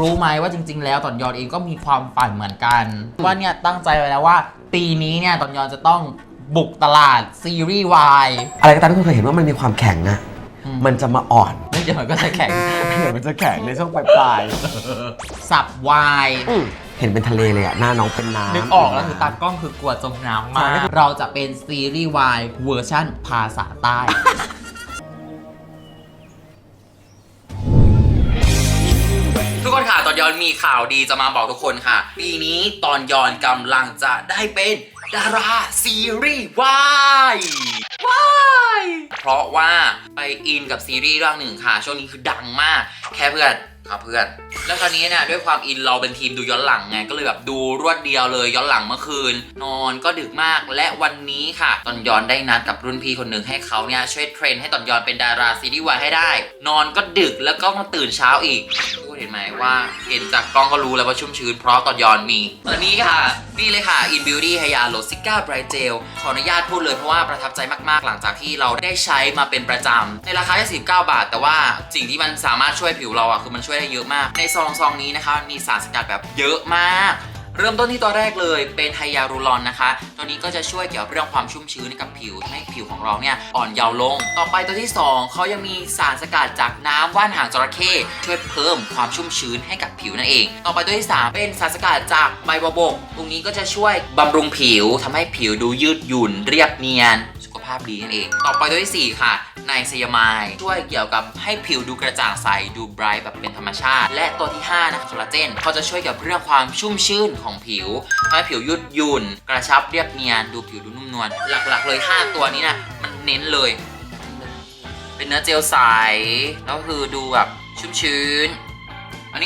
รู้ไหมว่าจริง ๆ แล้วตอนยอนเองก็มีความฝันเหมือนกัน ว่าเนี่ยตั้งใจไว้แล้วว่า ปีนี้เนี่ยตอนยอนจะต้องบุกตลาดซีรีส์วายอะไรก็ตามที่คุณเคยเห็นว่ามันมีความแข็งอะอืมมันจะมาอ่อนแล้วเดี๋ยวมันก็จะแข็งเดี๋ยวมันจะแข็งในช่วงปลายสับวายๆอืมเห็นเป็นทะเลเลยอะหน้าน้องเป็นน้ำนึกออกแล้วคือตากล้องคือกลัวจมน้ำมากใช่เราจะเป็นซีรีส์วายเวอร์ชั่นภาษาใต้ ยอนมีข่าวดีจะมาบอกทุกคนค่ะ ปีนี้ตอนยอนกำลังจะได้เป็นดาราซีรีส์วายวายเพราะว่าไปอินกับซีรีส์เรื่องหนึ่งค่ะ ช่วงนี้คือดังมาก แค่เพื่อน ครับเพื่อน แล้วคราวนี้เนี่ยด้วยความอินเราเป็นทีมดูย้อนหลังไงก็เลยแบบดูรวดเดียวเลยย้อนหลังเมื่อคืน นอนก็ดึกมากและวันนี้ค่ะตอนย้อนได้นัดกับรุ่นพี่คนหนึ่งให้เขาเนี่ยช่วยเทรนให้ตอนย้อนเป็นดาราซีรีส์วายให้ได้ นอนก็ดึกแล้วก็มาตื่นเช้าอีกทุกคนเห็นไหมว่าเห็นจากกล้องก็รู้แล้วว่าชุ่มชื้นเพราะตอนย้อนมีตอนนี้ค่ะ นี่เลยค่ะ In Beauty ไฮยาโลซิก้าไบรเจลขออนุญาตพูดเลยเพราะว่าประทับใจมากๆ หลังจากที่เราได้ใช้มาเป็นประจำในราคาแค่49บาท แต่ว่าสิ่งที่มันสามารถช่วยผิวเราอะคือมันช่วยได้เยอะมาก ในซองซองนี้นะคะมีสารสกัดแบบเยอะมาก เริ่มต้นที่ตัวแรกเลยเป็นไฮยาลูรอนนะคะ ตัวนี้ก็จะช่วยเกี่ยวกับเรื่องความชุ่มชื้นให้กับผิวทำให้ผิวของเราเนี่ยอ่อนเยาว์ลง ต่อไปตัวที่ 2 เขายังมีสารสกัดจากน้ำว่านหางจระเข้ช่วยเพิ่มความชุ่มชื้นให้กับผิวนั่นเอง ต่อไปตัวที่ 3 เป็นสารสกัดจากใบบวบกตรงนี้ก็จะช่วยบำรุงผิวทำให้ผิวดูยืดหยุ่นเรียบเนียน สุขภาพดีนั่นเอง ต่อไปตัวที่ 4 ค่ะ ในไซยามายช่วยเกี่ยวกับให้ผิวดูกระจ่างใสดูไบรท์แบบเป็นธรรมชาติ และตัวที่5นะคะคอลลาเจนเขาจะช่วยเกี่ยวกับเรื่องความชุ่มชื่นของผิวทำให้ผิวยืดหยุ่น กระชับเรียบเนียน ดูผิวดูนุ่มนวลหลักๆ เลย 5 ตัวนี้นะมันเน้นเลย เป็นเนื้อเจลใสแล้วคือดูแบบชุ่มชื้น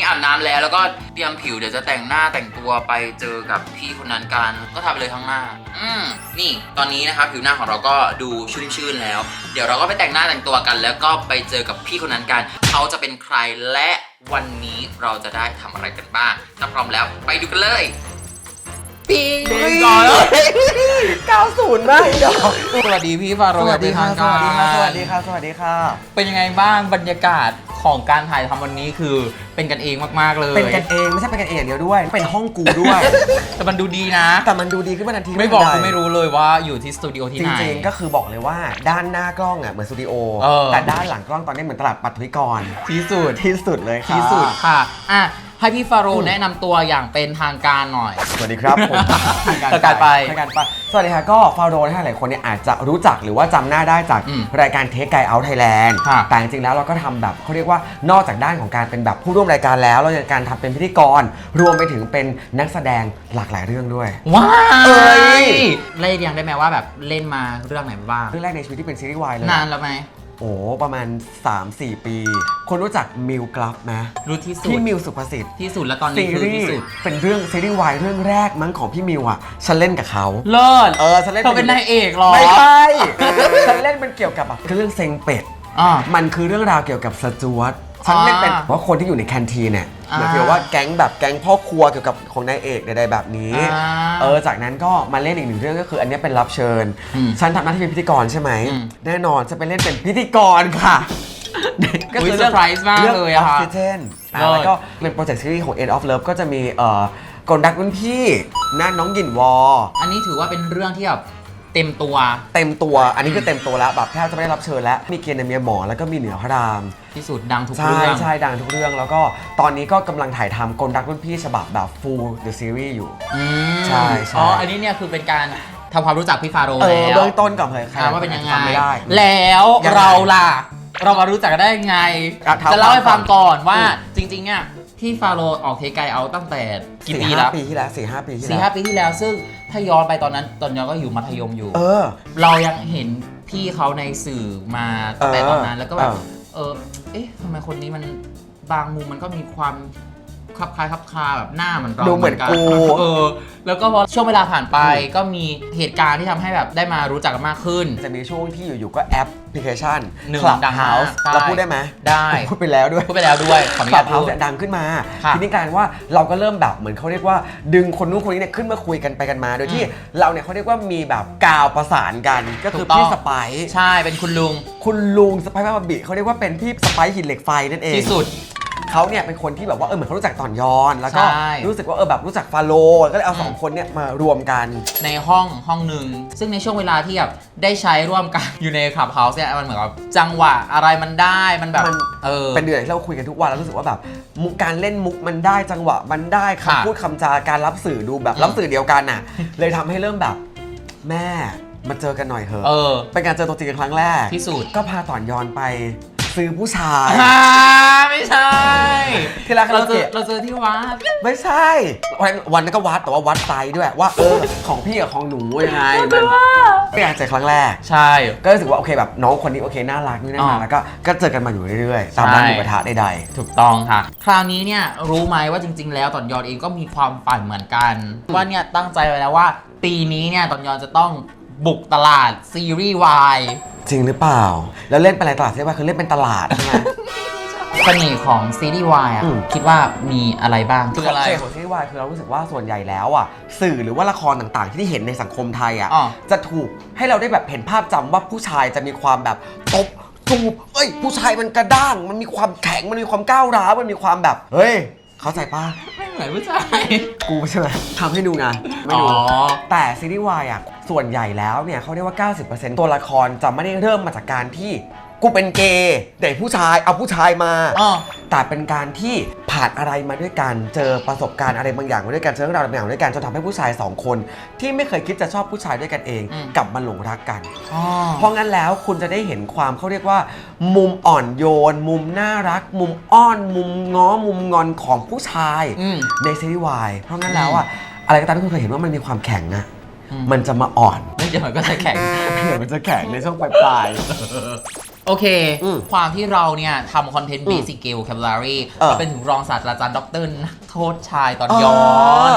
อาบน้ำบน้ำแล้วแล้วก็เตรียมผิวเดี๋ยวจะแต่งหน้าแต่งตัวไปเจอกับพี่คนนั้นกันก็ทาไปเลยทั้งหน้า อืมนี่ตอนนี้นะครับผิวหน้าของเราก็ดูชุ่มชื่นแล้ว เดี๋ยวเราก็ไปแต่งหน้าแต่งตัวกัน แล้วก็ไปเจอกับพี่คนนั้นกัน เขาจะเป็นใครและวันนี้เราจะได้ทำอะไรกันบ้างถ้าพร้อมแล้วไปดูกันเลย ปิ๊งเด็กก่อน90มากอีดอกสวัสดีพี่ฟาโรสวัสดีค่ะเป็นสทางวัสการดีค่ะสวัสดีค่ะ สวัสดีค่ะ เป็นยังไงบ้างบรรยากาศของการถ่ายทำวันนี้คือเป็นกันเองมากๆเลยเป็นกันเองไม่ใช่เป็นกันเองอย่างเดียวด้วย เป็นห้องกูด้วย แต่มันดูดีนะ แต่มันดูดีขึ้นมาทันทีไม่บอกทันคือใดไม่รู้เลยว่าอยู่ที่สตูดิโอที่จไหน ริงๆ ก็คือบอกเลยว่าด้านหน้ากล้องอะเหมือนสตูดิโอ เออ แต่ด้านหลังกล้องตอนนี้เหมือนตลาดปัทวิกร ที่สุด ที่สุดเลยค่ะ ที่สุดค่ะ อะ ให้พี่ฟาโรอืมแนะนำตัวอย่างเป็นทางการหน่อย สวัสดีครับผมทางการไปทางการไป สวัสดีค่ะก็ฟาโรนะหลายคนเนี่ยอาจจะรู้จักหรือว่าจำหน้าได้จากอืมรายการเทคไกเอาไทยแลนด์ค่ะแต่จริงๆแล้วเราก็ทำแบบเขาเรียกว่านอกจากด้านของการเป็นแบบผู้ร่วมรายการแล้ว เรายังการทำเป็นพิธีกร รวมไปถึงเป็นนักแสดงหลากหลายเรื่องด้วย ว้าเอ้ย เล่นยังได้ไหมว่าแบบเล่นมาเรื่องไหนบ้างเรื่องแรกในชีวิตที่เป็นซีรีส์วายเลย นานแล้วไหม โอ้ประมาณ 3-4 ปี คนรู้จักมิวกลัฟไหมรู้ที่สุด พี่มิวสุภสิทธิ์ที่สุดแล้วตอนซีนี้คือรีที่ส์สุด เป็นเรื่องซีรีส์วายเรื่องแรกมั้งของพี่มิวอะ ฉันเล่นกับเขา เลิศเออฉันเล่น เธอเป็นนายเอกเหรอไม่ใช่ฉันเล่นเป็นเกี่ยวกับแบบเรื่องเซ็งเป็ด อ่า มันคือเรื่องราวเกี่ยวกับสจวต ฉันเล่นเป็นอ่าว่าคนที่อยู่ในแคนทีนเนี่ยอ่าหมายถึงว่าแก๊งแบบแก๊งพ่อครัวเกี่ยวกับของนายเอกใดๆแบบนี้อ่าเออจากนั้นก็มาเล่นอีกหนึ่งเรื่องก็คือ อันเนี้ยเป็นรับเชิญอืมฉันทำหน้าที่เป็นพิธีกรใช่ไหมอืมแน่นอนจะไปเล่นเป็นพิธีกรค่ะอุ๊ยเซอร์ไพรส์มากเลยอะอค่ะอกซิเจนเลิศแล้วก็เป็นโปรเจกต์ซีรีส์ของ End of Love ก็จะมีเอ่อกลดักรุ่นพี่นั่นน้องหยินวอ อันนี้ถือว่าเป็นเรื่องที่แบบ เต็มตัว เต็มตัว อันนี้คือเต็มตัวแล้วแบบแทบจะไม่ได้รับเชิญแล้ว มีเกียรติเมียหมอแล้วก็มีเหนือพระราม ที่สุดดังทุกใช่เรื่อง ใช่ดังทุกเรื่องแล้วก็ตอนนี้ก็กำลังถ่ายทำกลดักรุ่นพี่ฉบับแบบ full the series อยู่ อืมใช่ใช่ อ๋อ อันนี้เนี่ยคือเป็นการทำความรู้จักพี่ฟาโรเอห์อแล้วเบื้องต้นก่อนเลยใครอ่าว่าเป็นยังไงจำไม่ได้ แล้วยังไงเราล่ะ เรามารู้จักกันได้ยังไง อะเท้าจะเล่าให้ฟังก่อนว่าอืมจริงๆเนี่ย พี่ฟาโรห์ออกเทไกเอาตั้งแต่กี่สี่ปีห้าแล้วปีที่แล้วสี่ห้าปีที่สี่แล้วห้าปีที่แล้ว ซึ่งถ้าย้อนไปตอนนั้นตอนย้อนก็อยู่มัธยมอยู่ เออ เรายังเห็นพี่เขาในสื่อมาตั้งแต่เออตอนนั้นแล้วก็แบบเออ เออ เอ๊ะทำไมคนนี้มันบางมุมมันก็มีความคลับคล้ายคลับคาแบบหน้าเหมือนเราดูเหมือนกู เออ แล้วก็พอช่วงเวลาผ่านไปก็มีเหตุการณ์ที่ทำให้แบบได้มารู้จักกันมากขึ้น จะมีช่วงที่อยู่ๆก็แอปพ ลิเคชันหนึ่ง Club ดังมาก House ใช่เราพูดได้ไหมได้ พูดไปแล้วด้วย พูดไปแล้วด้วยขออนุคลัญาบตเฮาพูส์ดเนี่ยดังขึ้นมา ค่ะทีนี้กลายเป็นว่าเราก็เริ่มแบบเหมือนเขาเรียกว่า ดึงคนนู้นคนนี้เนี่ยขึ้นมาคุยกันไปกันมา โดยที่อืมเราเนี่ยเขาเรียกว่ามีแบบกาวประสานกันก็คือถูกต้อง พี่สไปซ์ใช่เป็นคุณลุงคุณลุงสไปซ์มาบิเขาเรียกว่าเป็นพี่สไปซ์หินเหล็กไฟนั่นเอง ที่สุด เขาเนี่ยเป็นคนที่แบบว่าเออเหมือนเขารู้จักตอนยอน แล้วก็ใช่ รู้สึกว่าเออแบบรู้จักฟาโลก็เลยเอาสองคนเนี่ยมารวมกัน ในห้องห้องหนึ่งซึ่งในช่วงเวลาที่แบบได้ใช้ร่วมกัน อยู่ในคลับเฮาส์เนี่ยมันเหมือนกับจังหวะอะไรมันได้มันแบบมัน เออ เป็นเดือนที่เราคุยกันทุกวันแล้วรู้สึกว่าแบบมุกการเล่นมุกมันได้จังหวะมันได้ค่ะคำพูดคำจาการรับสื่อดูแบบอืม รับสื่อเดียวกันน่ะ เลยทำให้เริ่มแบบแม่มาเจอกันหน่อยเถอะเออ เป็นการเจอตัวจริงกันครั้งแรกที่สุด ก็พาต่อนยอนไปซื้อผู้ชาย อ่าไม่ใช่ ที่ร้านคาเราราโอเจอเกะเราเจอที่วัด ไม่ใช่ วันวันนั้นก็วัดแต่ว่าวัดไซส์ด้วยว่าเออของพี่กับของหนูยังไงมันเป็นการเจอครั้งแรก ใช่ ก็รู้สึกว่าโอเคแบบน้องคนนี้โอเคน่ารักนี่น่ารัอ๋กอแล้วก็ก็เจอกันมาอยู่เรื่อยๆตามร้านหมูกระทะใดถูกต้องค่ะ คราวนี้เนี่ยรู้ไหมว่าจริง ๆ แล้วตอนยอนเองก็มีความฝันเหมือนกัน ว่าเนี่ยตั้งใจไว้แล้วว่า ปีนี้เนี่ยตอนยอนจะต้องบุกตลาดซีรีส์วาย ๆจริงหรือเปล่า แล้วเล่นเป็นอะไรตลาดใช่ป่ะคือเล่นเป็นตลาดใช่ไหม เสน่ห์ของซีรีส์วายอะอืม คิดว่ามีอะไรบ้าง คืออะไร เสน่ห์ของซีรีส์วายคือเรารู้สึกว่าส่วนใหญ่แล้วอะสื่อหรือว่าละครต่างๆ ที่เห็นในสังคมไทยอะอ๋อจะถูกให้เราได้แบบเห็นภาพจำว่าผู้ชายจะมีความแบบตบจูบเอ้ย ผู้ชายมันกระด้าง มันมีความแข็งมันมีความก้าวร้าวมันมีความแบบ เฮ้ย เข้าใจป่ะไม่เหมือนผู้ชายกูใช่ไหมทำให้ดูไงไม่อ๋อ ดู แต่ซีรีส์วายอะส่วนใหญ่แล้วเนี่ยเขาเรียกว่า 90%ตัวละครจะไม่ได้เริ่มมาจากการที่ กูเป็นเกย์เด็กผู้ชายเอาผู้ชายมา อ๋อ แต่เป็นการที่ผ่านอะไรมาด้วยกัน เจอประสบการณ์อะไรบางอย่างมาด้วยกัน เจอเรื่องราวอะไรบางอย่างมาด้วยกันจนทำให้ผู้ชายสองคน ที่ไม่เคยคิดจะชอบผู้ชายด้วยกันเอง อืม กลับมาหลงรักกัน อ๋อ เพราะงั้นแล้วคุณจะได้เห็นความเขาเรียกว่า มุมอ่อนโยน มุมน่ารัก มุมอ้อน มุมง้อมุมงอนของผู้ชายอืมในซีรีส์วายเพราะงั้นแล้วอะอะไรก็ตามที่คุณเคยเห็นว่ามันมีความแข็งนะอืม มันจะมาอ่อน ไม่เดี๋ยวมันก็จะแข็ง เดี๋ยวมันจะแข็งในช่วงปลาย โอเค อืมความที่เราเนี่ยทำคอนเทนต์อืเบมสิกเกลแคปลารีเออเราเป็นถึงรองศาสตราจารย์ด็อกเตอร์นักโทษชายตอนอ๋อย้อน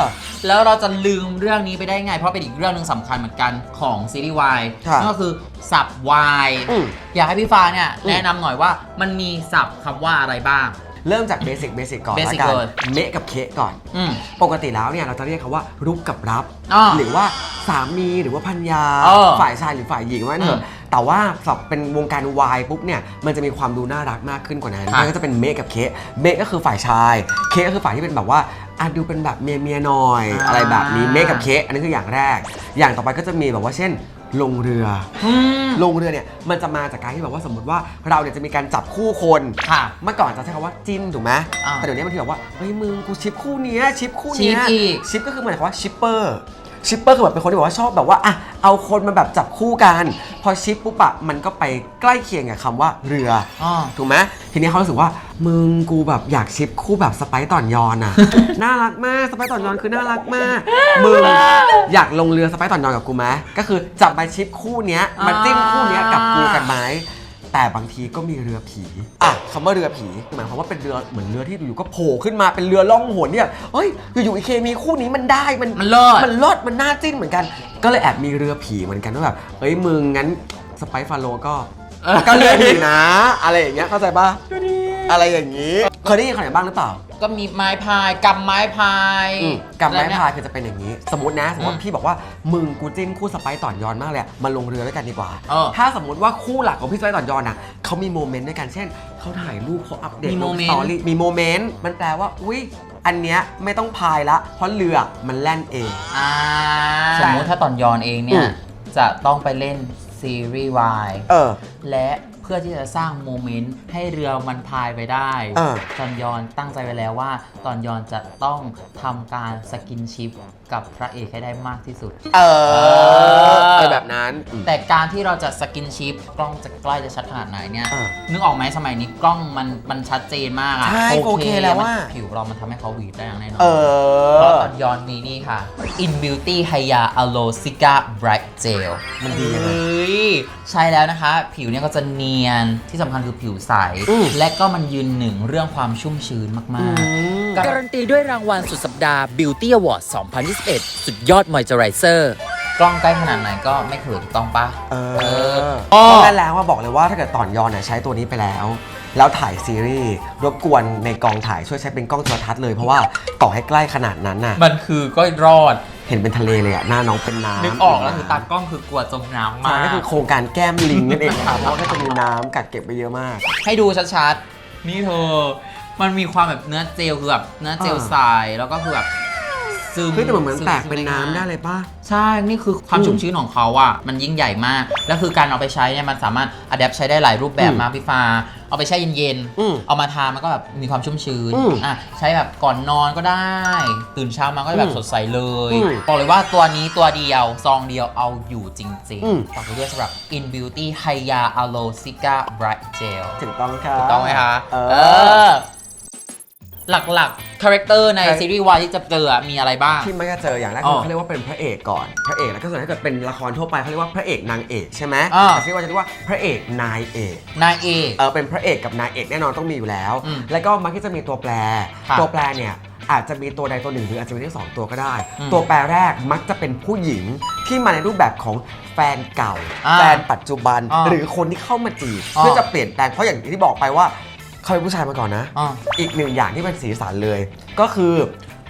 แล้วเราจะลืมเรื่องนี้ไปได้ไง เพราะเป็นอีกเรื่องหนึ่งสำคัญเหมือนกันของซีรีส์วายค่ะ นั่นก็คือสับวายอืม อยากให้พี่ฟ้าเนี่ยอืม แนะนำหน่อยว่ามันมีสับคำว่าอะไรบ้าง เริ่มจากเบสิกเบสิกก่อน Basic ละกันเลย เมะกับเคะก่อน อืม ปกติแล้วเนี่ยเราจะเรียกเขาว่ารุกกับรับ อ่าหรือว่าสามีหรือว่าพันยา เออฝ่ายชายหรือฝ่ายหญิงว่างั้นเถอือะม แต่ว่าสับเป็นวงการวายปุ๊บเนี่ยมันจะมีความดูน่ารักมากขึ้นกว่านั้นค่ะมันก็จะเป็นเมะกับเคะเมะก็คือฝ่ายชาย เคะก็คือฝ่ายที่เป็นแบบว่าอะดูเป็นแบบเมียเมียๆหน่อยอ่าอะไรแบบนี้เมะกับเคะอันนี้คืออย่างแรก อย่างต่อไปก็จะมีแบบว่าเช่นลงเรืออืมลงเรือเนี่ยมันจะมาจากการที่แบบว่าสมมติว่าเราเนี่ยจะมีการจับคู่คนค่ะเมื่อก่อนจะใช้คำว่าจิ้นถูกไหมอ่าแต่เดี๋ยวนี้มันทีแบบว่าเฮ้ยมึงกูชิปคู่เนี้ยชิปคู่เนี้ยชิปอีกชิปก็คือหมายความว่าชิปเปอร์ ชิปเปอร์คือแบบเป็นคนที่แบบว่าชอบแบบว่าอะเอาคนมาแบบจับคู่กัน พอชิปปุ๊บอะมันก็ไปใกล้เคียงกับคำว่าเรืออ๋อถูกไหมทีนี้เขารู้สึกว่า มึงกูแบบอยากชิปคู่แบบสไปซ์ต่อนยอนอะ น่ารักมากสไปซ์ต่อนยอนคือน่ารักมาก มึงอยากลงเรือสไปซ์ต่อนยอนกับกูไหมก็คือจับมาชิปคู่เนี้ยมาจิ้มคู่เนี้ยกับกูกันไหม แต่บางทีก็มีเรือผี อะคำว่าเรือผีหมายความว่าเป็นเรือเหมือนเรือที่อยู่ๆก็โผล่ขึ้นมาเป็นเรือล่องหนเนี่ยเฮ้ยอยู่ๆอีเคมีคู่นี้มันได้มันมันเลิศ มันเลิศมันน่าจิ้นเหมือนกัน ก็เลยแอบมีเรือผีเหมือนกันว่าแบบเฮ้ยมึงงั้นสไปซ์ฟาโลก็ก็เลือกอยู่นะ อะไรอย่างเงี้ยเข้าใจป่ะอะไรอย่างงี้ เคยได้ยินคำไหนบ้างหรือเปล่าก็มีไม้พายกำไม้พายกำไม้แล้วเนี่ยพายคือจะเป็นอย่างนี้ สมมตินะ สมมติอืมพี่บอกว่ามึงกูจิ้นคู่สไปซ์ต่อนยอนมากเลยอะมาลงเรือด้วยกันดีกว่า เออ ถ้าสมมติว่าคู่หลักของพี่สไปซ์ต่อนยอนอะเขามีโมเมนต์ด้วยกันเช่นเขาถ่ายรูปเขาอัปเดตมีลโมงเมสนต์ตอรี่มีโมเมนต์มันแปลว่าอุ้ยอันเนี้ยไม่ต้องพายละเพราะเรือมันแล่นเอง อ่าสมมุติถ้าตอนยอนเองเนี่อืย ม จะต้องไปเล่นซีรีส์วายเออ และเพื่อที่จะสร้างโมเมนต์ให้เรือมันพายไปได้เออตอนยอนตั้งใจไว้แล้วว่า ตอนยอนจะต้องทำการสกินชิปกับพระเอกให้ได้มากที่สุดเออออะไรแบบนั้น แต่การที่เราจะสกินชิปกล้องจะใกล้จะชัดขนาดไหนเนี่ย อ่านึกออกไหมสมัยนี้กล้องมันมันชัดเจนมากอะใช่ 4K แล้วอะ มันผิวเรามันทำให้เขาหวีดได้อย่างแน่นอนเอเพราะอ ตอนย้อนมีนี่ค่ะ In Beauty Haya Aloe Bright Gel มันดียังไงเฮ้ยใช่แล้วนะคะ ผิวเนี่ยก็จะเนียนที่สำคัญคือผิวใส อืม และก็มันยืนหนึ่งเรื่องความชุ่มชื้นมากๆการันตีด้วยรางวัลสุดสัปดาห์ Beauty Award 2021 สุดยอดมอยเจอไรเซอร์ กล้องใกล้ขนาดไหนก็ไม่เขินถูกต้องปะ เอออ้อเพราะงั้นแล้วว่าบอกเลยว่าถ้าเกิดตอนยอนเนี่ยใช้ตัวนี้ไปแล้ว แล้วถ่ายซีรีส์รบกวนในกองถ่ายช่วยใช้เป็นกล้องโทรทัศน์เลยเพราะว่าต่อให้ใกล้ขนาดนั้นน่ะ มันคือก็รอด เห็นเป็นทะเลเลยอะหน้าน้องเป็นน้ำนึกออกแล้วคือตากล้องคือกลัวจมน้ำใช่มากก็คือโครงการแก้มลิงนั่นเองค่ะเพราะว่าก็จะมีน้ำกัดเก็บไปเยอะมาก ให้ดูชัดๆ นี่เธอ มันมีความแบบเนื้อเจลคือแบบเนื้อเจลอ่าทรายแล้วก็คือแบบ ซึมคือแต่มันเหมือนซึแตกซึเป็นน้ำได้เลยป่ะ ใช่ นี่คือความชุ่มชื้นของเขาอะมันยิ่งใหญ่มาก แล้วคือการเอาไปใช้เนี่ยมันสามารถอัดแอปใช้ได้หลายรูปแบบอืมมากพี่ฟ้า เอาไปแช่เย็นอืมๆเอามาทามันก็แบบมีความชุ่มชื้นอืมอะใช้แบบก่อนนอนก็ได้ ตื่นเช้ามาก็จะแบบอืมสดใสเลยอืมบอกเลยว่าตัวนี้ตัวเดียวซองเดียวเอาอยู่จริงอืม ๆฝากไว้ด้วยสำหรับ In Beauty Haya Aloe Cica Bright Gel ถูกต้องค่ะถูกต้องไหมคะ เอเอออ หลักๆคาแรคเตอร์ในใช่ ซีรีส์วายที่จะเจออะมีอะไรบ้าง ที่มักจะเจออย่างแรกอ๋คืออเขาเรียกว่าเป็นพระเอกก่อน พระเอกแล้วก็ส่วนถ้าเกิดเป็นละครทั่วไปเขาเรียกว่าพระเอกนางเอกใช่ไหมอ่า แต่ที่ว่าจะเรียกว่าพระเอกนายเอก นายเอก เออเป็นพระเอกกับนายเอกแน่นอนต้องมีอยู่แล้ว อืมแล้วก็มักที่จะมีตัวแปร ค่ะตัวแปรเนี่ยอาจจะมีตัวใดตัวหนึ่งหรืออาจจะมีทั้งสองตัวก็ได้ อืมตัวแปรแรกมักจะเป็นผู้หญิงที่มาในรูปแบบของแฟนเก่า อ่าแฟนปัจจุบัน อ่าหรือคนที่เข้ามาจีบอ่าเพื่อจะเปลี่ยนแปลงเพราะอย่างที่บอกไปว่า เขาเป็นผู้ชายมาก่อนนะอะอีกหนึ่งอย่างที่เป็นสีสันเลย ก็คือ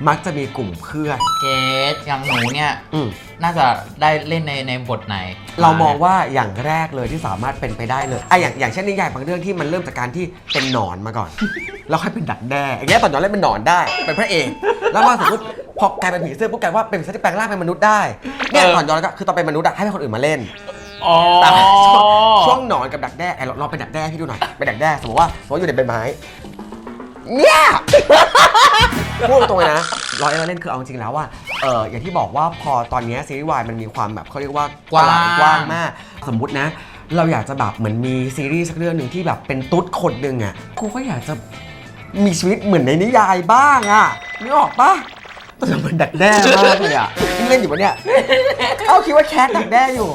มักจะมีกลุ่มเพื่อน เกตอย่างหนูเนี่ยอืม น่าจะได้เล่นในในบทไหนเรามองว่าอย่างแรกเลยที่สามารถเป็นไปได้เลยไอะอย่างอย่างเช่นนิยายบางเรื่องที่มันเริ่มจากการที่เป็นหนอนมาก่อน แล้วค่อยเป็นดักแด้อย่างเงี้ยตอนย้อนเล่นเป็นหนอนได้เป็นพระเอกแล้วมาสมมติพอกลายเป็นผีเสื้อปุ๊บกลายว่าเป็นสัตว์ที่แปลงร่างเป็นมนุษย์ได้เนี่ยตอนย้อนแล้วก็คือตอนเป็นมนุษย์อะให้เป็นคนอื่นมาเล่น อ๋อต่ช่วงช่วงหนอนกับดักแด้ไอ้เราเราเป็นดักแด้ให้พี่ดูหน่อยเป็นดักแด้สมมติว่าสมมติว่อยู่ในใบไม้เนี่ยพูดตรงเลยนะร้อยเอเล่นคือเอาจริงแล้วว่าเอออย่างที่บอกว่าพอตอนเนี้ยซีรีส์วายมันมีความแบบเขาเรียกว่ากว้าง ตลดกว้างมาก สมมตินะ เราอยากจะแบบเหมือนมีซีรีส์สักเรื่องหนึ่งที่แบบเป็นตุ๊ดคนหนึ่งอะกูก็อยากจะมีชีวิตเหมือนในนิยายบ้างอะนึกออกปะแต่มันดักแด้มากเลยอะนี่เล่นอยู่ปะเนี่ย เอาคิดว่าแคทดักแด้อยู่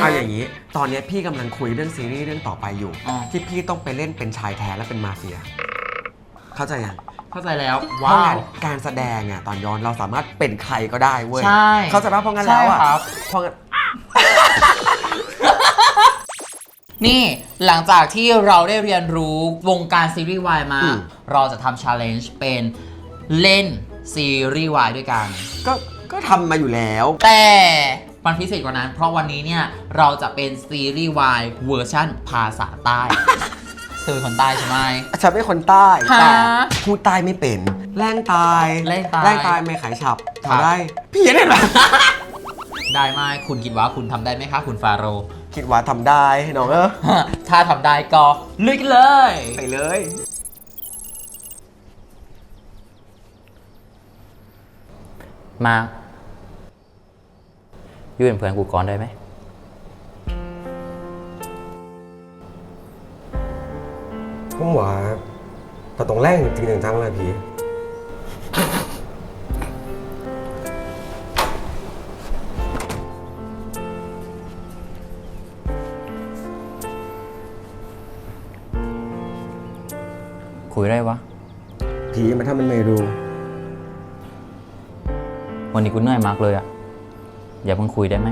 เอาอย่างนี้ ตอนเนี้ยพี่กำลังคุยเรื่องซีรีส์เรื่องต่อไปอยู่ อ๋อ ที่พี่ต้องไปเล่นเป็นชายแท้และเป็นมาเฟีย เข้าใจยังเข้าใจแล้ว เพว้าราะงั้ว นการแสดงอะตอนย้อนเราสามารถเป็นใครก็ได้เว้ยใช่เข้าใจปะเพราะงั้นแล้วอะใช่ครับ เพราะงั้น นี่หลังจากที่เราได้เรียนรู้วงการซีรีส์วายมาเราจะทำชาเลนจ์เป็นเล่นซีรีส์วายด้วยกัน ก็ก็ทำมาอยู่แล้ว แต่ มันพิเศษกว่านั้น เพราะวันนี้เนี่ยเราจะเป็นซีรีส์วายเวอร์ชั่นภาษาใต้เธอเป็นคนใต้ใช่ไหม ฉันเป็นคนใต้ฮะแต่พูดใต้ไม่เป็นแรงตายแรงตายแรงตายไม่ขายฉับครับทำได้พี่เห็นไหมได้ไหมคุณคิดว่าคุณทำได้ไหมคะ คุณฟาโรห์ คิดว่าทำได้น้องเออถ้าทำได้ก็ลุยกันเลย ไปเลย มา อยู่เป็นเพื่อนกูก่อนได้ไหมผมว่าแต่ตรงแรกจริงๆจังๆเลยพี่คุยได้วะ ผีมันทำมันไม่รู้ วันนี้กูเหนื่อยมากเลยอะ อย่าเพิ่งคุยได้ไหม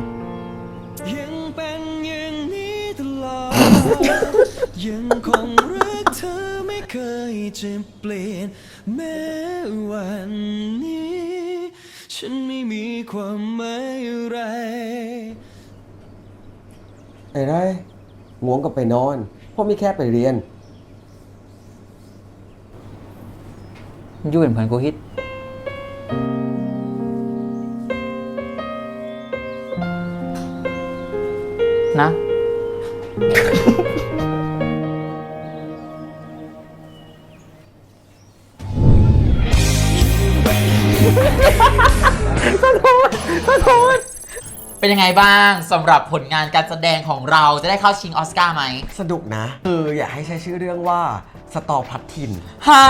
ยังเป็นอย่างนี้ตลอดยังคงรักเธอไม่เคยจะเปลี่ยนแม้วันนี้ ฉันไม่มีความหมายอะไร ไอ้ไรง่วงก็ไปนอนพ่อมีแค่ไปเรียนอยู่เป็นเพื่อนกูฮิต นะ เป็นยังไงบ้างสำหรับผลงานการแสดงของเราจะได้เข้าชิงออสการ์ไหมสนุกนะ คืออยากให้ใช้ชื่อเรื่องว่าสตอพลัดทินฮา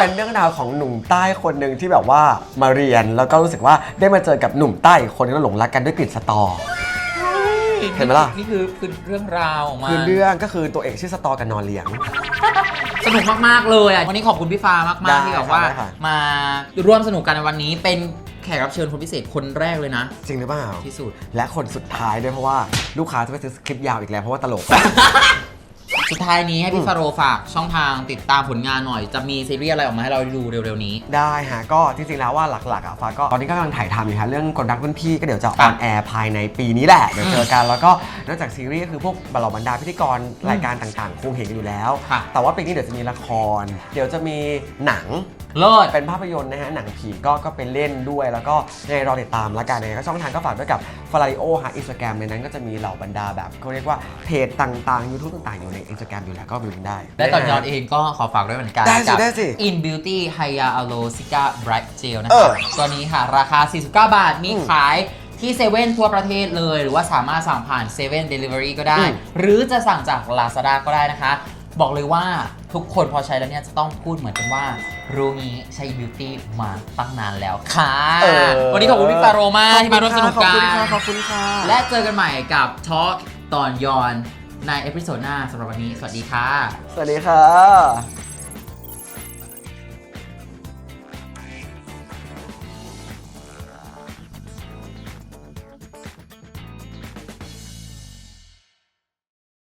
เป็นเรื่องราวของหนุ่มใต้คนหนึ่งที่แบบว่ามาเรียนแล้วก็รู้สึกว่าได้มาเจอกับหนุ่มใต้อีกคนที่หลงรักกันด้วยกลิ่นสตอ เห็นไหมล่ะ นี่คือคือเรื่องราวของมันคือเรื่องก็คือตัวเอกชื่อสตอกับนอนเลียง สนุกมากๆเลยอะวันนี้ขอบคุณพี่ฟ้ามากได้ๆที่แบบว่า ได้ค่ะ มาร่วมสนุกกันในวันนี้เป็นแขกรับเชิญคนพิเศษคนแรกเลยนะ จริงหรือเปล่า ที่สุด และคนสุดท้ายด้วยเพราะว่าลูกค้าจะไปซื้อคลิปยาวอีกแล้วเพราะว่าตลก สุดท้ายนี้ให้อืพี่มฟาโรห์ฝากช่องทางติดตามผลงานหน่อย จะมีซีรีส์อะไรออกมาให้เราดูเร็วๆนี้ ได้ฮะก็จริงๆแล้วว่าหลักๆอะฟ้าก็ตอนนี้ก็กำลังถ่ายทำอยู่ฮะเรื่องกดดักรุ่นพี่ก็เดี๋ยวจะอครัอบนแอร์ภายในปีนี้แหละเดี๋ยวเจอกันแล้วก็นอกจากซีรีส์ก็คือพวกบรรดาบรรดาพิธีกรรายการต่างๆคงเห็นกันอยู่แล้ว ค่ะ แต่ว่าปีนี้เดี๋ยวจะมีละคร เดี๋ยวจะมีหนัง เลิศ เป็นภาพยนตร์นะฮะ หนังผีก็ก็ไปเล่นด้วย แล้วก็ในรอติดตามแล้วกันนะก็ช่องทางก็ฝากด้วยกับฟลาริโอฮะอินสตาแกรมในนั้นก็จะมีเหล่าบรรดาแบบเขาเรียกว่าเพจต่างๆ YouTube ต่างๆ อยู่ในอินสตาแกรมอยู่แล้วก็ไปดูกันได้ และตอนย้อนเองก็ขอฝากด้วยเหมือนกันได้สิกั ได้สิ In Beauty Hyaluronic Bright Gel นะเอคะอตัวนี้ค่ะ ราคา 49 บาท มีอืมขายที่เซเว่นทั่วประเทศเลย หรือว่าสามารถสั่งผ่าน7 e เ e ่ Delivery ก็ได้ อืม หรือจะสั่งจาก Lazada ก็ได้นะคะ บอกเลยว่าทุกคนพอใช้แล้วเนี่ย จะต้องพูดเหมือนกันว่า รู้งี้ใช้ Beauty มาตั้งนานแล้วค่ะ เออวันนี้ขอบคุณพี่ฟาโรมากที่มาร่วมสนุกกัขอบคุณน ค่ะขอบคุณค่ะ และเจอกันใหม่กับทอ l k ตอนยอน ในเอพิโซดหน้าสำหรับวันนี้ สวัสดีค่ะ สวัสดีค่ะ